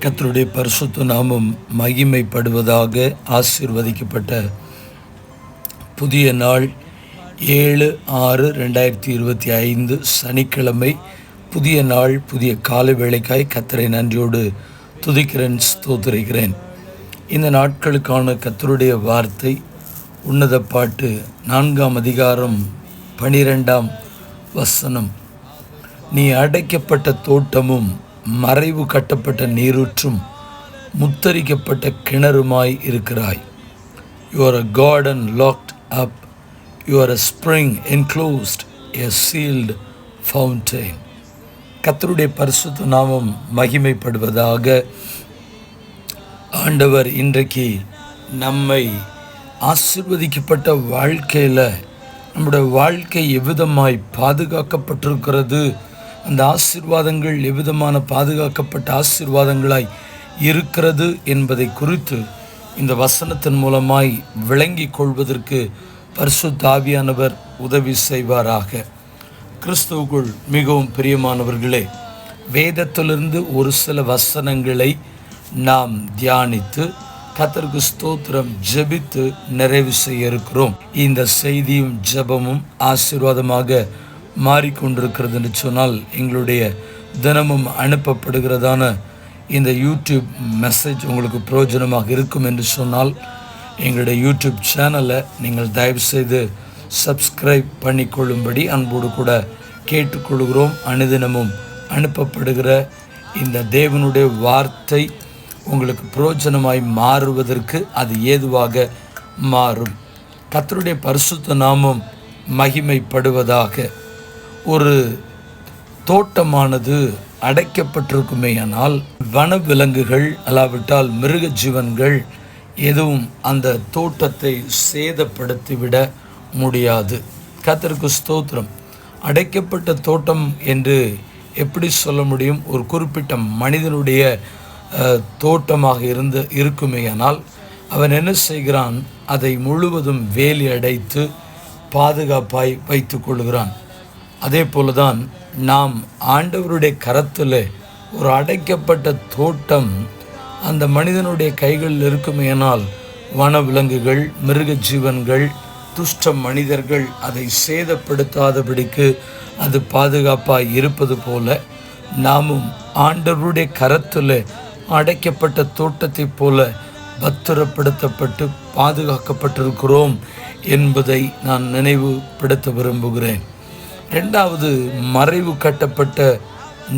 கத்தருடைய பரிசுத்த நாமம் மகிமைப்படுவதாக ஆசிர்வதிக்கப்பட்ட புதிய நாள் ஏழு ஆறு ரெண்டாயிரத்தி இருபத்தி ஐந்து சனிக்கிழமை. புதிய நாள் புதிய காலை வேலைக்காய் கத்தரை நன்றியோடு துதிக்கிறேன் ஸ்தோத்திரிக்கிறேன். இந்த நாட்களுக்கான கத்தருடைய வார்த்தை உன்னத பாட்டு நான்காம் அதிகாரம் பனிரெண்டாம் வசனம். நீ அடைக்கப்பட்ட தோட்டமும் மறைவு கட்டப்பட்ட நீரூற்றும் முத்தரிக்கப்பட்ட கிணறுமாய் இருக்கிறாய். Your a garden locked up you are a spring enclosed a sealed fountain கத்தருடைய பரிசுத்த நாமம் மகிமைப்படுவதாக ஆண்டவர் இன்றைக்கு நம்மை ஆசிர்வதிக்கப்பட்ட வாழ்க்கையில் நம்முடைய வாழ்க்கை எவ்விதமாய் பாதுகாக்கப்பட்டிருக்கிறது அந்த ஆசிர்வாதங்கள் எவ்விதமான பாதுகாக்கப்பட்ட ஆசீர்வாதங்களாய் இருக்கிறது என்பதை குறித்து இந்த வசனத்தின் மூலமாய் விளங்கிக் கொள்வதற்கு பரிசு தாவியானவர் உதவி செய்வாராக. கிறிஸ்துவுக்குள் மிகவும் பிரியமானவர்களே வேதத்திலிருந்து ஒரு சில வசனங்களை நாம் தியானித்து கத்தருக்கு ஸ்தோத்திரம் ஜெபித்து நிறைவு செய்ய இருக்கிறோம். இந்த செய்தியும் ஜெபமும் ஆசீர்வாதமாக மாறிக்கொண்டிருக்கிறது என்று சொன்னால் எங்களுடைய தினமும் அனுப்பப்படுகிறதான இந்த யூடியூப் மெசேஜ் உங்களுக்கு பிரயோஜனமாக இருக்கும் என்று சொன்னால் எங்களுடைய யூடியூப் சேனலை நீங்கள் தயவுசெய்து சப்ஸ்கிரைப் பண்ணிக்கொள்ளும்படி அன்போடு கூட கேட்டுக்கொள்கிறோம். அனுதினமும் அனுப்பப்படுகிற இந்த தேவனுடைய வார்த்தை உங்களுக்கு பிரயோஜனமாய் மாறுவதற்கு அது ஏதுவாக மாறும். கத்தருடைய பரிசுத்த நாமம் மகிமைப்படுவதாக ஒரு தோட்டமானது அடைக்கப்பட்டிருக்குமேயானால் வனவிலங்குகள் அல்லாவிட்டால் மிருக ஜீவன்கள் எதுவும் அந்த தோட்டத்தை சேதப்படுத்திவிட முடியாது. கத்திற்கு ஸ்தோத்திரம். அடைக்கப்பட்ட தோட்டம் என்று எப்படி சொல்ல முடியும்? ஒரு குறிப்பிட்ட மனிதனுடைய தோட்டமாக இருந்து இருக்குமேயானால் அவன் என்ன செய்கிறான்? அதை முழுவதும் வேலி அடைத்து பாதுகாப்பாய் வைத்து கொள்கிறான். அதே போல தான் நாம் ஆண்டவருடைய கரத்தில் ஒரு அடைக்கப்பட்ட தோட்டம் அந்த மனிதனுடைய கைகளில் இருக்குமேனால் வனவிலங்குகள் மிருக ஜீவன்கள் துஷ்ட மனிதர்கள் அதை சேதப்படுத்தாதபடிக்கு அது பாதுகாப்பாக இருப்பது போல நாமும் ஆண்டவருடைய கரத்தில் அடைக்கப்பட்ட தோட்டத்தைப் போல பத்திரப்படுத்தப்பட்டு பாதுகாக்கப்பட்டிருக்கிறோம் என்பதை நான் நினைவுபடுத்த விரும்புகிறேன். ரெண்டாவது மறைவு கட்டப்பட்ட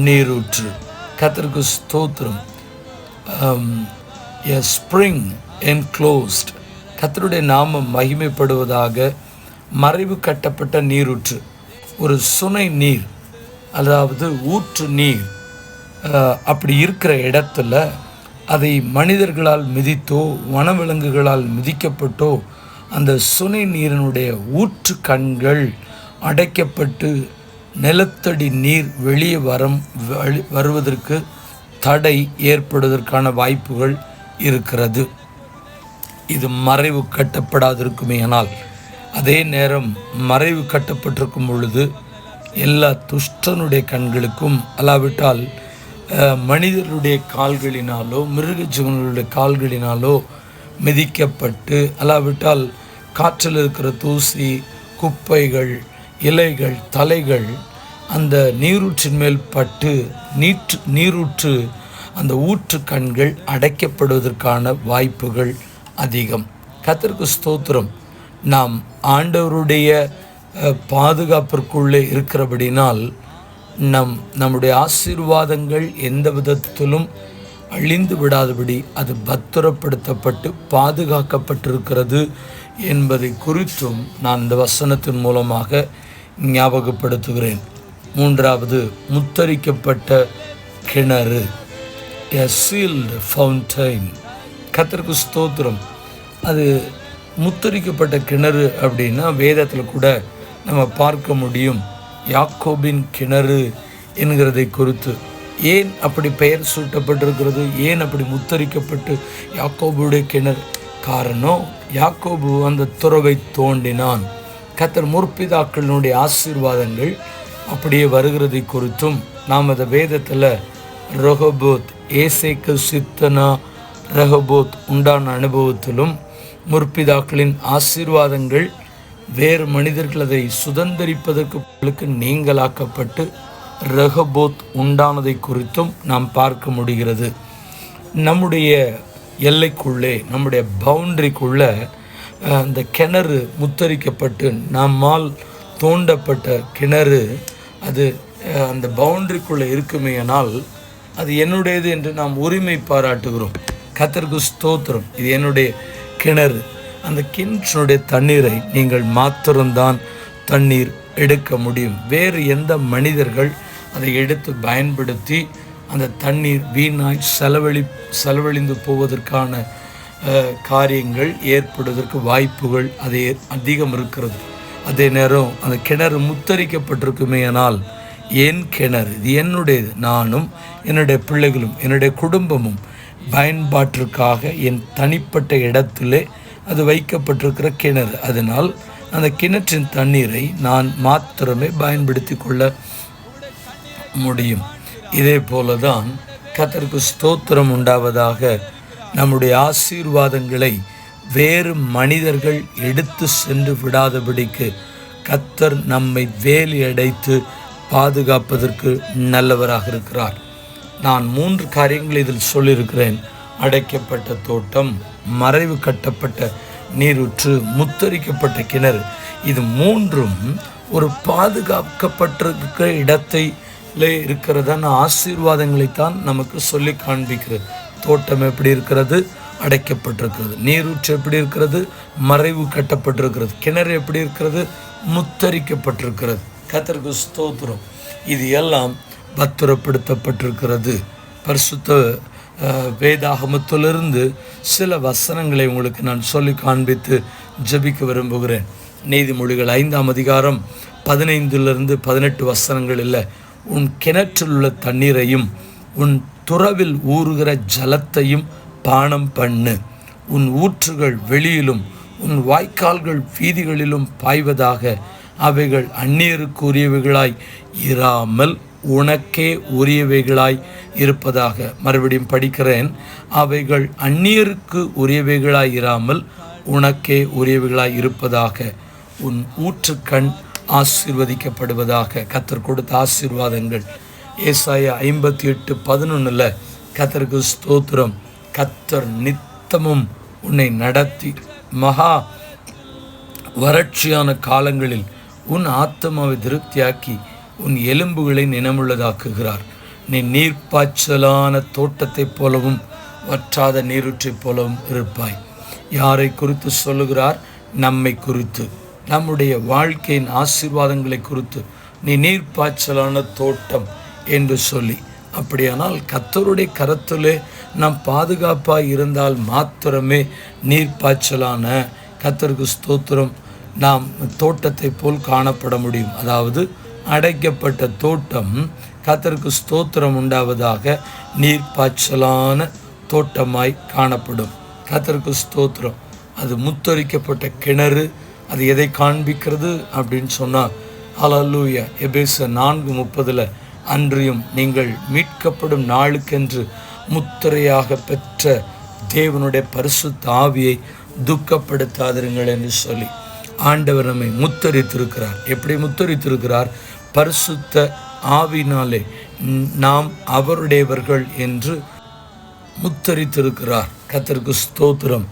நீரூற்று. கத்தருக்கு ஸ்தோத்திரம். எ ஸ்ப்ரிங் என்க்ளோஸ்ட் கத்தருடைய நாமம் மகிமைப்படுவதாக மறைவு கட்டப்பட்ட நீரூற்று. ஒரு சுனை நீர் அதாவது ஊற்று நீர் அப்படி இருக்கிற இடத்துல அதை மனிதர்களால் மிதித்தோ வனவிலங்குகளால் மிதிக்கப்பட்டோ அந்த சுனை நீரினுடைய ஊற்று கண்கள் அடைக்கப்பட்டு நிலத்தடி நீர் வெளியே வரம் வழி- வருவதற்கு தடை ஏற்படுவதற்கான வாய்ப்புகள் இருக்கிறது. இது மறைவு கட்டப்படாதிருக்குமேயானால் அதே நேரம் மறைவு கட்டப்பட்டிருக்கும் பொழுது எல்லா துஷ்டனுடைய கண்களுக்கும் அல்லாவிட்டால் மனிதருடைய கால்களினாலோ மிருக ஜீவன்களுடைய கால்களினாலோ மிதிக்கப்பட்டு அல்லாவிட்டால் காற்றில் இருக்கிற தூசி குப்பைகள் இலைகள் தலைகள் அந்த நீரூற்றின் மேல் பட்டு நீற்று நீரூற்று அந்த ஊற்று கண்கள் அடைக்கப்படுவதற்கான வாய்ப்புகள் அதிகம். கத்திற்கு ஸ்தோத்திரம். நாம் ஆண்டவருடைய பாதுகாப்பிற்குள்ளே இருக்கிறபடினால் நம் நம்முடைய ஆசீர்வாதங்கள் எந்த விதத்திலும் அழிந்து விடாதபடி அது பத்திரப்படுத்தப்பட்டு பாதுகாக்கப்பட்டிருக்கிறது என்பதை குறித்தும் நான் இந்த வசனத்தின் மூலமாக ஞாபகப்படுத்துகிறேன். மூன்றாவது முத்தரிக்கப்பட்ட கிணறு. எ சீல்டு ஃபவுண்டைன் கத்தருக்கு ஸ்தோத்திரம். அது முத்தரிக்கப்பட்ட கிணறு அப்படின்னா வேதத்தில் கூட நம்ம பார்க்க முடியும். யாக்கோபின் கிணறு என்கிறதை குறித்து. ஏன் அப்படி பெயர் சூட்டப்பட்டிருக்கிறது? ஏன் அப்படி முத்தரிக்கப்பட்டு யாக்கோபுடைய கிணறு? காரணம் யாக்கோபு அந்த துறவை தோண்டினான். கத்தர் முற்பிதாக்களினுடைய ஆசீர்வாதங்கள் அப்படியே வருகிறதை குறித்தும் நாம் அதை வேதத்தில் ரெஹோபோத் ஏசேக்கு சித்தனா ரஹபோத் உண்டான அனுபவத்திலும் முற்பிதாக்களின் ஆசீர்வாதங்கள் வேறு மனிதர்கள் அதை சுதந்திரிப்பதற்கு நீங்களாக்கப்பட்டு ரெஹபோத் உண்டானதை குறித்தும் நாம் பார்க்க முடிகிறது. நம்முடைய எல்லைக்குள்ளே நம்முடைய பவுண்டரிக்குள்ளே அந்த கிணறு முத்தரிக்கப்பட்டு நம்மால் தோண்டப்பட்ட கிணறு அது அந்த பவுண்டரிக்குள்ளே இருக்குமேயானால் அது என்னுடையது என்று நாம் உரிமை பாராட்டுகிறோம். கத்தருக்கு ஸ்தோத்திரம். இது என்னுடைய கிணறு. அந்த கிணற்றினுடைய தண்ணீரை நீங்கள் மாத்திரம்தான் தண்ணீர் எடுக்க முடியும். வேறு எந்த மனிதர்கள் அதை எடுத்து பயன்படுத்தி அந்த தண்ணீர் வீணாய் செலவழி செலவழிந்து போவதற்கான காரியங்கள் ஏற்படுவதற்கு வாய்ப்புகள் அது அதிகம் இருக்கிறது. அதே நேரம் அந்த கிணறு முத்தரிக்கப்பட்டிருக்குமே ஆனால் என் கிணறு இது என்னுடையது. நானும் என்னுடைய பிள்ளைகளும் என்னுடைய குடும்பமும் பயன்பாட்டிற்காக என் தனிப்பட்ட இடத்திலே அது வைக்கப்பட்டிருக்கிற கிணறு. அதனால் அந்த கிணற்றின் தண்ணீரை நான் மாத்திரமே பயன்படுத்தி கொள்ள முடியும். இதே போல தான் கத்தருக்கு ஸ்தோத்திரம் உண்டாவதாக நம்முடைய ஆசீர்வாதங்களை வேறு மனிதர்கள் எடுத்து சென்று விடாதபடிக்கு கத்தர் நம்மை வேலி அடைத்து பாதுகாப்பதற்கு நல்லவராக இருக்கிறார். நான் மூன்று காரியங்கள் இதில் சொல்லியிருக்கிறேன். அடைக்கப்பட்ட தோட்டம் மறைவு கட்டப்பட்ட நீரூற்று முத்தரிக்கப்பட்ட கிணறு. இது மூன்றும் ஒரு பாதுகாக்கப்பட்டிருக்கிற இடத்தை இருக்கிறதான ஆசீர்வாதங்களைத்தான் நமக்கு சொல்லி காண்பிக்கிறது. தோட்டம் எப்படி இருக்கிறது? அடைக்கப்பட்டிருக்கிறது. நீரூற்று எப்படி இருக்கிறது? மறைவு கட்டப்பட்டிருக்கிறது. கிணறு எப்படி இருக்கிறது? முத்தரிக்கப்பட்டிருக்கிறது. கத்தருக்கு ஸ்தோத்திரம். இது எல்லாம் பத்திரப்படுத்தப்பட்டிருக்கிறது. பரிசுத்த வேதாகமத்திலிருந்து சில வசனங்களை உங்களுக்கு நான் சொல்லி காண்பித்து ஜபிக்க விரும்புகிறேன். நீதிமொழிகள் ஐந்தாம் அதிகாரம் பதினைந்துலேருந்து பதினெட்டு வசனங்கள் இல்லை. உன் கிணற்றில் உள்ள தண்ணீரையும் உன் துறவில் ஊறுகிற ஜலத்தையும் பானம் பண்ணு. உன் ஊற்றுகள் வெளியிலும் உன் வாய்க்கால்கள் வீதிகளிலும் பாய்வதாக. அவைகள் அந்நியருக்கு உரியவைகளாய் இராமல் உனக்கே உரியவைகளாய் இருப்பதாக மறுபடியும் படிக்கிறேன். அவைகள் அந்நியருக்கு உரியவைகளாய் இராமல் உனக்கே உரியவைகளாய் இருப்பதாக. உன் ஊற்றுக்கண் ஆசீர்வதிக்கப்படுவதாக கத்தர் கொடுத்த ஆசீர்வாதங்கள். ஏசாயா ஐம்பத்தி எட்டு பதினொன்றில் கத்தருக்கு ஸ்தோத்திரம். கத்தர் நித்தமும் உன்னை நடத்தி மகா வறட்சியான காலங்களில் உன் ஆத்மாவை திருப்தியாக்கி உன் எலும்புகளை நினமுள்ளதாக்குகிறார். நீ நீர்ப்பாய்ச்சலான தோட்டத்தைப் போலவும் வற்றாத நீரூற்றைப் போலவும் இருப்பாய். யாரை குறித்து சொல்லுகிறார்? நம்மை குறித்து. நம்முடைய வாழ்க்கையின் ஆசீர்வாதங்களை குறித்து. நீ நீர்ப்பாய்ச்சலான தோட்டம் என்று சொல்லி அப்படியானால் கத்தருடைய கரத்திலே நாம் பாதுகாப்பாக இருந்தால் மாத்திரமே நீர்ப்பாய்ச்சலான கத்தருக்கு ஸ்தோத்திரம். நாம் தோட்டத்தை போல் காணப்பட முடியும். அதாவது அடைக்கப்பட்ட தோட்டம் கத்தருக்கு ஸ்தோத்திரம் உண்டாவதாக நீர்ப்பாய்ச்சலான தோட்டமாய் காணப்படும். கத்தருக்கு ஸ்தோத்திரம். அது முத்தரிக்கப்பட்ட கிணறு அது எதை காண்பிக்கிறது அப்படின்னு சொன்னால் ஹalleluya எபேச நான்கு முப்பதில் அன்றியும் நீங்கள் மீட்கப்படும் நாளுக்கென்று முத்திரையாக பெற்ற தேவனுடைய பரிசு தாவியை துக்கப்படுத்தாதிருங்கள் என்று சொல்லி ஆண்டவர் நம்மை முத்தரித்திருக்கிறார். எப்படி முத்தரித்திருக்கிறார்? பரிசுத்த ஆவினாலே நாம் அவருடையவர்கள் என்று முத்தரித்திருக்கிறார். கத்தருக்கு ஸ்தோத்திரம்.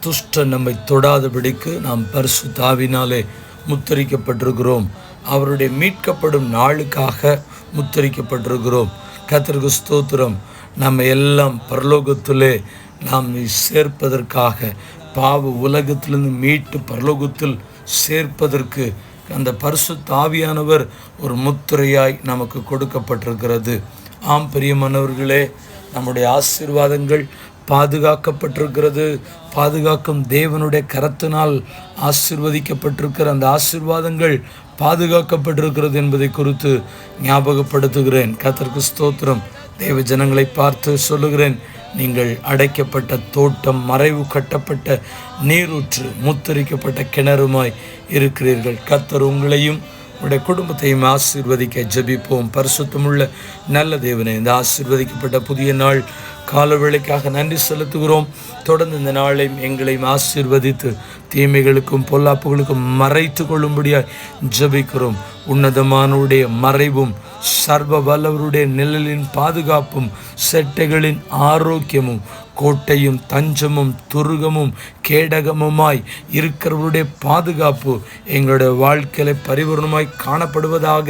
துஷ்ட நம்மை தொடாதபடிக்கு நாம் பரிசு தாவினாலே முத்தரிக்கப்பட்டிருக்கிறோம். அவருடைய மீட்கப்படும் நாளுக்காக முத்தரிக்கப்பட்டிருக்கிறோம். கத்தருக்கு ஸ்தோத்திரம். நம்ம எல்லாம் பரலோகத்திலே நாம் சேர்ப்பதற்காக பாவ உலகத்திலிருந்து மீட்டு பரலோகத்தில் சேர்ப்பதற்கு அந்த பரிசு தாவியானவர் ஒரு முத்திரையாய் நமக்கு கொடுக்கப்பட்டிருக்கிறது. ஆம் பிரியமானவர்களே நம்முடைய ஆசீர்வாதங்கள் பாதுகாக்கப்பட்டிருக்கிறது. பாதுகாக்கும் தேவனுடைய கரத்தினால் ஆசிர்வதிக்கப்பட்டிருக்கிற அந்த ஆசீர்வாதங்கள் பாதுகாக்கப்பட்டிருக்கிறது என்பதை குறித்து ஞாபகப்படுத்துகிறேன். கத்தர்க்கு ஸ்தோத்திரம். தேவ ஜனங்களை பார்த்து சொல்லுகிறேன். நீங்கள் அடைக்கப்பட்ட தோட்டம் மறைவு கட்டப்பட்ட நீரூற்று முத்தரிக்கப்பட்ட கிணறுமாய் இருக்கிறீர்கள். கத்தர் உங்களையும் உடைய குடும்பத்தையும் ஆசீர்வதிக்க ஜபிப்போம். பரிசுத்தமுள்ள நல்ல தேவனை இந்த ஆசீர்வதிக்கப்பட்ட புதிய நாள் காலவேளைக்காக நன்றி செலுத்துகிறோம். தொடர்ந்து இந்த நாளையும் எங்களையும் ஆசீர்வதித்து தீமைகளுக்கும் பொல்லாப்புகளுக்கும் மறைத்து கொள்ளும்படியாய் ஜெபிக்கிறோம். உன்னதமானவருடைய மறைவும் சர்வ வல்லவருடைய நிழலின் பாதுகாப்பும் செட்டைகளின் ஆரோக்கியமும் கோட்டையும் தஞ்சமும் துருகமும் கேடகமுமாய் இருக்கிறவருடைய பாதுகாப்பு எங்களுடைய வாழ்க்கையில பரிபூர்ணமாய் காணப்படுவதாக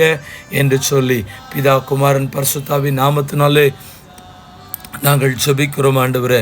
என்று சொல்லி பிதா குமாரன் பரிசுத்தாவின் நாமத்தினாலே நாங்கள் ஜபிக்கிறோம் ஆண்டவரே.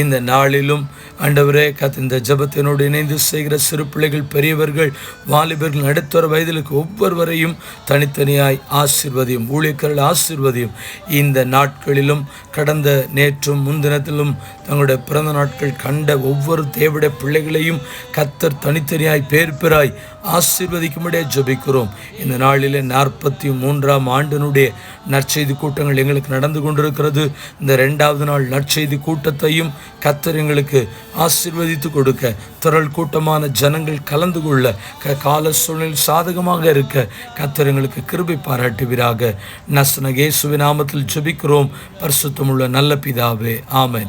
இந்த நாளிலும் ஆண்டவரே கத் இந்த ஜெபத்தினோடு இணைந்து செய்கிற சிறு பிள்ளைகள் பெரியவர்கள் வாலிபர்கள் நடுத்தர வயதிலுக்கு ஒவ்வொருவரையும் தனித்தனியாய் ஆசிர்வதியும் ஊழியர்கள் ஆசிர்வதியும். இந்த நாட்களிலும் கடந்த நேற்றும் முன்தினத்திலும் தங்களுடைய பிறந்த நாட்கள் கண்ட ஒவ்வொரு தேவடைய பிள்ளைகளையும் கத்தர் தனித்தனியாய் பேர் பெறாய். ஆசீர்வதிக்கும்படியே ஜபிக்கிறோம். இந்த நாளில் நாற்பத்தி மூன்றாம் ஆண்டினுடைய நற்செய்தி கூட்டங்கள் எங்களுக்கு நடந்து கொண்டிருக்கிறது. இந்த ரெண்டாவது நாள் நற்செய்தி கூட்டத்தையும் கத்தர் எங்களுக்கு ஆசீர்வதித்து கொடுக்க திரள் கூட்டமான ஜனங்கள் கலந்து கொள்ள க கால சூழ்நிலை சாதகமாக இருக்க கத்தர் எங்களுக்கு கிருபை பாராட்டுவீராக. நசனகேசுவின் நாமத்தில் ஜபிக்கிறோம். பரிசுத்தமுள்ள நல்ல பிதாவே ஆமேன்.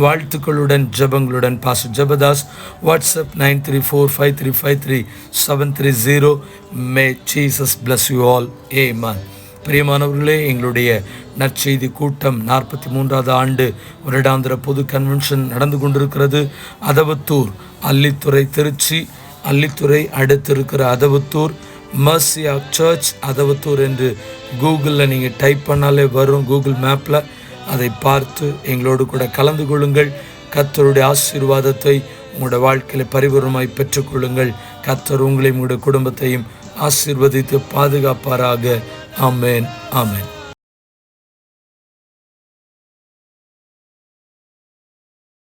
வாழ்த்துக்களுடன் ஜெபங்களுடன். பாச Jebadas WhatsApp nine three four five three five three seven three zero may Jesus bless you all amen பிரியமானவர்களே எங்களுடைய நற்செய்தி கூட்டம் நாற்பத்தி மூன்றாவது ஆண்டு வருடாந்திர பொது கன்வென்ஷன் நடந்து கொண்டிருக்கிறது. அதவத்தூர் அல்லித்துறை திருச்சி அல்லித்துறை அடுத்திருக்கிற அதவத்தூர் மர்சியா சர்ச் அதவத்தூர் என்று கூகுளில் நீங்கள் டைப் பண்ணாலே வரும் கூகுள் மேப்பில் அதை பார்த்து எங்களோடு கூட கலந்து கொள்ளுங்கள். கத்தருடைய ஆசீர்வாதத்தை உங்களோட வாழ்க்கையில் பரிபூர்ணமாய் பெற்றுக்கொள்ளுங்கள். கத்தர் உங்களையும் உங்களுடைய குடும்பத்தையும் ஆசீர்வதித்து பாதுகாப்பாராக. ஆமேன். ஆமேன்.